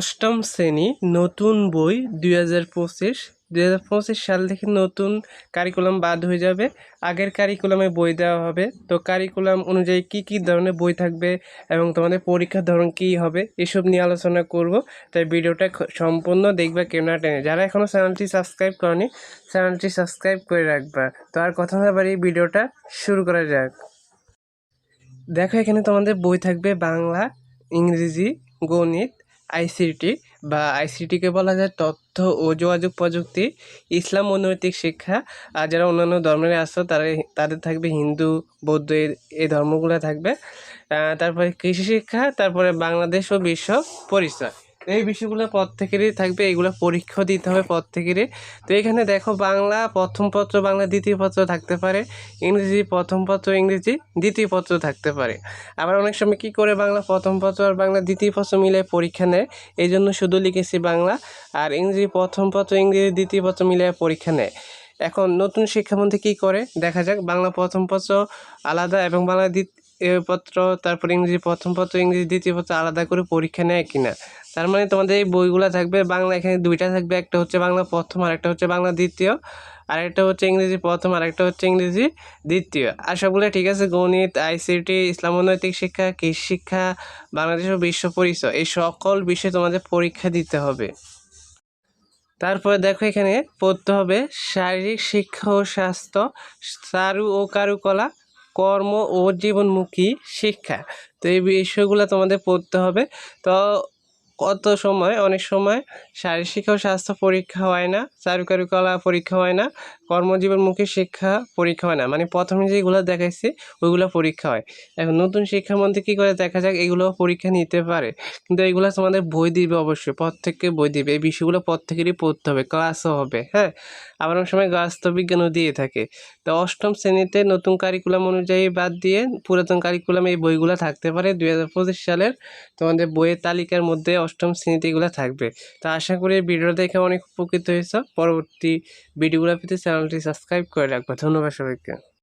অষ্টম শ্রেণি নতুন বই দুই হাজার পঁচিশ, দুই হাজার পঁচিশ সাল থেকে নতুন কারিকুলাম বাদ হয়ে যাবে। আগের কারিকুলামে বই দেওয়া হবে। তো কারিকুলাম অনুযায়ী কি কি ধরনের বই থাকবে এবং তোমাদের পরীক্ষার ধরন কী হবে, এসব নিয়ে আলোচনা করব। তাই ভিডিওটা সম্পূর্ণ দেখবে কেউ না টেনে। যারা এখনও চ্যানেলটি সাবস্ক্রাইব করনি চ্যানেলটি সাবস্ক্রাইব করে রাখবা। তো আর কথা না বাড়ি ভিডিওটা শুরু করা যাক। দেখো এখানে তোমাদের বই থাকবে বাংলা, ইংরেজি, গণিত আইসিটি বা আইসিটিকে বলা যায় তথ্য ও যোগাযোগ প্রযুক্তি, ইসলাম ও নৈতিক শিক্ষা। আর যারা অন্যান্য ধর্মের আসো তারা তাদের থাকবে হিন্দু, বৌদ্ধ, এই ধর্মগুলো থাকবে। তারপরে কৃষি শিক্ষা, তারপরে বাংলাদেশ ও বিশ্ব পরিচয়। এই বিষয়গুলো প্রত্যেকেরই থাকবে এগুলো পরীক্ষা দিতে হবে প্রত্যেকেরই তো এখানে দেখো বাংলা, প্রথম পত্র বাংলা, দ্বিতীয় পত্র থাকতে পারে। ইংরেজি, প্রথম পত্র ইংরেজি, দ্বিতীয় পত্র থাকতে পারে। আবার অনেক সময় কি করে বাংলা প্রথম পত্র আর বাংলা দ্বিতীয় পত্র মিলে পরীক্ষা নেয়? এই জন্য শুধু লিখেছি বাংলা। আর ইংরেজি, প্রথম পত্র, ইংরেজি, দ্বিতীয় পত্র মিলে পরীক্ষা নেয়। এখন নতুন শিক্ষামন্ত্রী কী করে? দেখা যাক, বাংলা প্রথম পত্র আলাদা এবং বাংলা পত্র, তারপর ইংরেজি প্রথম পত্র, ইংরেজি দ্বিতীয় পত্র আলাদা করে পরীক্ষা নেয় কিনা? তার মানে তোমাদের এই বইগুলো থাকবে, বাংলা এখানে দুইটা থাকবে, একটা হচ্ছে বাংলা প্রথম আর একটা হচ্ছে বাংলা দ্বিতীয়, আর একটা হচ্ছে ইংরেজি প্রথম আর একটা হচ্ছে ইংরেজি দ্বিতীয়। আর সবগুলো ঠিক আছে, গণিত আইসিটি ইসলাম নৈতিক শিক্ষা, কৃষি শিক্ষা, বাংলাদেশ ও বিশ্ব পরিচয়, এই সকল বিষয়ে তোমাদের পরীক্ষা দিতে হবে। তারপরে দেখো এখানে পড়তে হবে শারীরিক শিক্ষা ও স্বাস্থ্য চারু ও কারুকলা কর্ম ও জীবনমুখী শিক্ষা। তো এই বিষয়গুলো তোমাদের পড়তে হবে। তো কত সময়? অনেক সময় শারীরিক শিক্ষা ও স্বাস্থ্য পরীক্ষা হয় না চারুকারুকলা পরীক্ষা হয় না। কর্মজীবনমুখী শিক্ষা পরীক্ষা হয় না। মানে প্রথমে যেগুলো দেখাইছি, ওইগুলো পরীক্ষা হয়। এখন নতুন শিক্ষামন্ত্রী কী করে দেখা যাক, এগুলো পরীক্ষা নিতে পারে। কিন্তু এগুলো তোমাদের বই দিবে অবশ্যই, প্রত্যেককে বই দিবে। এই বিষয়গুলো প্রত্যেকেরই পড়তে হবে, ক্লাসও হবে হ্যাঁ? আবার অনেক সময় বাস্তববিজ্ঞানও দিয়ে থাকে। তো অষ্টম শ্রেণীতে নতুন কারিকুলাম অনুযায়ী বাদ দিয়ে পুরাতন কারিকুলাম এই বইগুলো থাকতে পারে। দুই হাজার পঁচিশ সালের তোমাদের বইয়ের তালিকার মধ্যে অষ্টম শ্রেণীতে এগুলো থাকবে। তো আশা করি ভিডিও দেখে অনেক উপকৃত হয়েছ। পরবর্তী ভিডিওগুলো পেতে চ্যানেলটি সাবস্ক্রাইব করে রাখব। ধন্যবাদ সবাইকে।